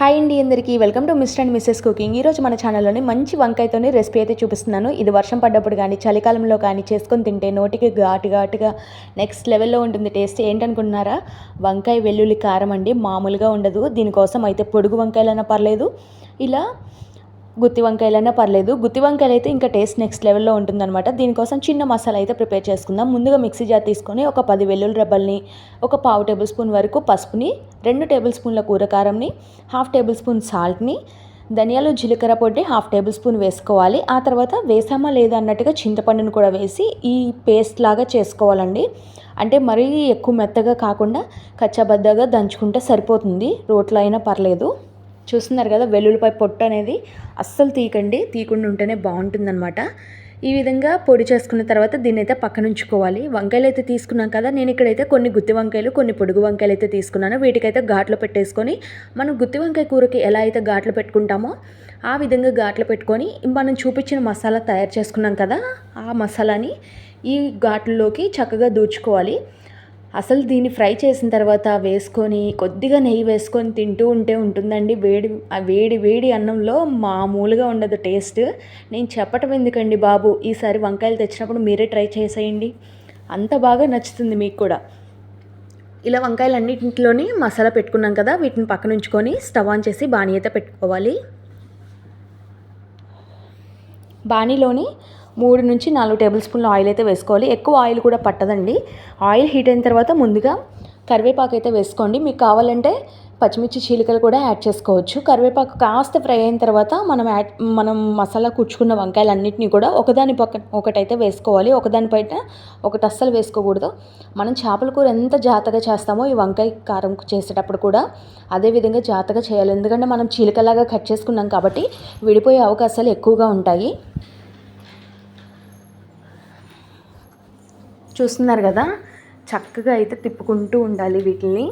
Hi అండి అందరికీ. Welcome to Mister and Mrs cooking. ఈరోజు మన ఛానల్లోని మంచి వంకాయతోనే రెసిపీ అయితే చూపిస్తున్నాను. ఇది వర్షం పడ్డప్పుడు కానీ చలికాలంలో కానీ చేసుకొని తింటే నోటికి ఘాటు ఘాటుగా నెక్స్ట్ లెవెల్లో ఉంటుంది టేస్ట్ ఏంటనుకుంటున్నారా? వంకాయ వెల్లుల్లి కారం అండి. మామూలుగా ఉండదు. దీనికోసం అయితే పొడుగు వంకాయలైనా పర్లేదు. ఇలా గుత్తి వంకాయలైనా పర్లేదు. గుత్తి వంకాయలు అయితే ఇంకా టేస్ట్ నెక్స్ట్ లెవెల్లో ఉంటుందన్నమాట. దీనికోసం చిన్న మసాలా అయితే ప్రిపేర్ చేసుకుందాం. ముందుగా మిక్సీ జార్ తీసుకొని ఒక పది వెల్లుల్లి రెబ్బల్ని ఒక పావు టేబుల్ స్పూన్ వరకు పసుపుని రెండు టేబుల్ స్పూన్ల కూరకారంని హాఫ్ టేబుల్ స్పూన్ సాల్ట్ని ధనియాలు జీలకర్ర పొడి హాఫ్ టేబుల్ స్పూన్ వేసుకోవాలి. ఆ తర్వాత వేసామా లేదా అన్నట్టుగా చింతపండును కూడా వేసి ఈ పేస్ట్ లాగా చేసుకోవాలండి. అంటే మరీ ఎక్కువ మెత్తగా కాకుండా కచ్చాబద్దగా దంచుకుంటే సరిపోతుంది. రోట్లో అయినా పర్లేదు. చూస్తున్నారు కదా వెల్లుల్లిపాయ పొట్టు అనేది అస్సలు తీయకండి తీయకుండా ఉంటేనే బాగుంటుందన్నమాట. ఈ విధంగా పొడి చేసుకున్న తర్వాత దీన్ని అయితే పక్కన ఉంచుకోవాలి. వంకాయలు అయితే తీసుకున్నాం కదా నేను ఇక్కడైతే కొన్ని గుత్తి వంకాయలు కొన్ని పొడుగు వంకాయలు అయితే తీసుకున్నాను. వీటికైతే ఘాట్లో పెట్టేసుకొని మనం గుత్తి వంకాయ కూరకి ఎలా అయితే ఘాట్లు పెట్టుకుంటామో ఆ విధంగా ఘాట్లు పెట్టుకొని మనం చూపించిన మసాలా తయారు చేసుకున్నాం కదా ఆ మసాలాని ఈ ఘాట్లలోకి చక్కగా దూచుకోవాలి అసలు దీన్ని ఫ్రై చేసిన తర్వాత వేసుకొని కొద్దిగా నెయ్యి వేసుకొని తింటూ ఉంటే ఉంటుందండి. వేడి వేడి వేడి అన్నంలో మామూలుగా ఉండదు టేస్ట్. నేను చెప్పటం ఎందుకండి బాబు? ఈసారి వంకాయలు తెచ్చినప్పుడు మీరే ట్రై చేసేయండి. అంత బాగా నచ్చుతుంది మీకు కూడా. ఇలా వంకాయలు అన్నింటిలోని మసాలా పెట్టుకున్నాం కదా వీటిని పక్కన ఉంచుకొని స్టవ్ ఆన్ చేసి బాణీ అయితే పెట్టుకోవాలి. బాణీలోని మూడు నుంచి నాలుగు టేబుల్ స్పూన్ల ఆయిల్ అయితే వేసుకోవాలి. ఎక్కువ ఆయిల్ కూడా పట్టదండి. ఆయిల్ హీట్ అయిన తర్వాత ముందుగా కరివేపాకు అయితే వేసుకోండి. మీకు కావాలంటే పచ్చిమిర్చి చీలికలు కూడా యాడ్ చేసుకోవచ్చు. కరివేపాకు కాస్త ఫ్రై అయిన తర్వాత మనం యాడ్ మనం మసాలా కూర్చుకున్న వంకాయలన్నింటినీ కూడా ఒకదాని పక్క ఒకటైతే వేసుకోవాలి. ఒకదానిపైన ఒకటి అస్సలు వేసుకోకూడదు. మనం చేపల కూర ఎంత జాతగా చేస్తామో ఈ వంకాయ కారం చేసేటప్పుడు కూడా అదే విధంగా జాతగా చేయాలి. ఎందుకంటే మనం చీలికలాగా కట్ చేసుకున్నాం కాబట్టి విడిపోయే అవకాశాలు ఎక్కువగా ఉంటాయి. చూస్తున్నారు కదా చక్కగా అయితే తిప్పుకుంటూ ఉండాలి వీటిని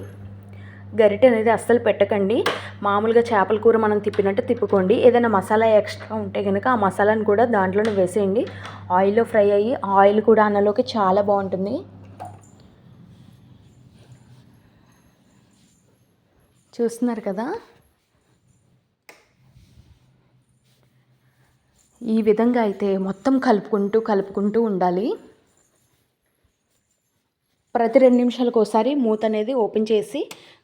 గరిటె అనేది అస్సలు పెట్టకండి. మామూలుగా చేపల కూర మనం తిప్పినట్టు తిప్పుకోండి. ఏదైనా మసాలా ఎక్స్ట్రా ఉంటే కనుక ఆ మసాలాను కూడా దాంట్లోనే వేసేయండి. ఆయిల్లో ఫ్రై అయ్యి ఆయిల్ కూడా అన్నలోకి చాలా బాగుంటుంది. చూస్తున్నారు కదా? ఈ విధంగా అయితే మొత్తం కలుపుకుంటూ కలుపుకుంటూ ఉండాలి. ప్రతి రెండు నిమిషాలకు ఒకసారి మూత అనేది ఓపెన్ చేసి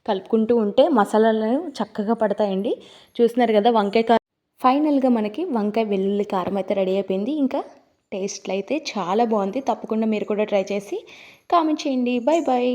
కలుపుకుంటూ ఉంటే మసాలాలు చక్కగా పడతాయండి. చూస్తున్నారు కదా వంకాయ కారం. ఫైనల్గా మనకి వంకాయ వెల్లుల్లి కారం అయితే రెడీ అయిపోయింది. ఇంకా టేస్ట్లు అయితే చాలా బాగుంది. తప్పకుండా మీరు కూడా ట్రై చేసి కామెంట్ చేయండి. Bye bye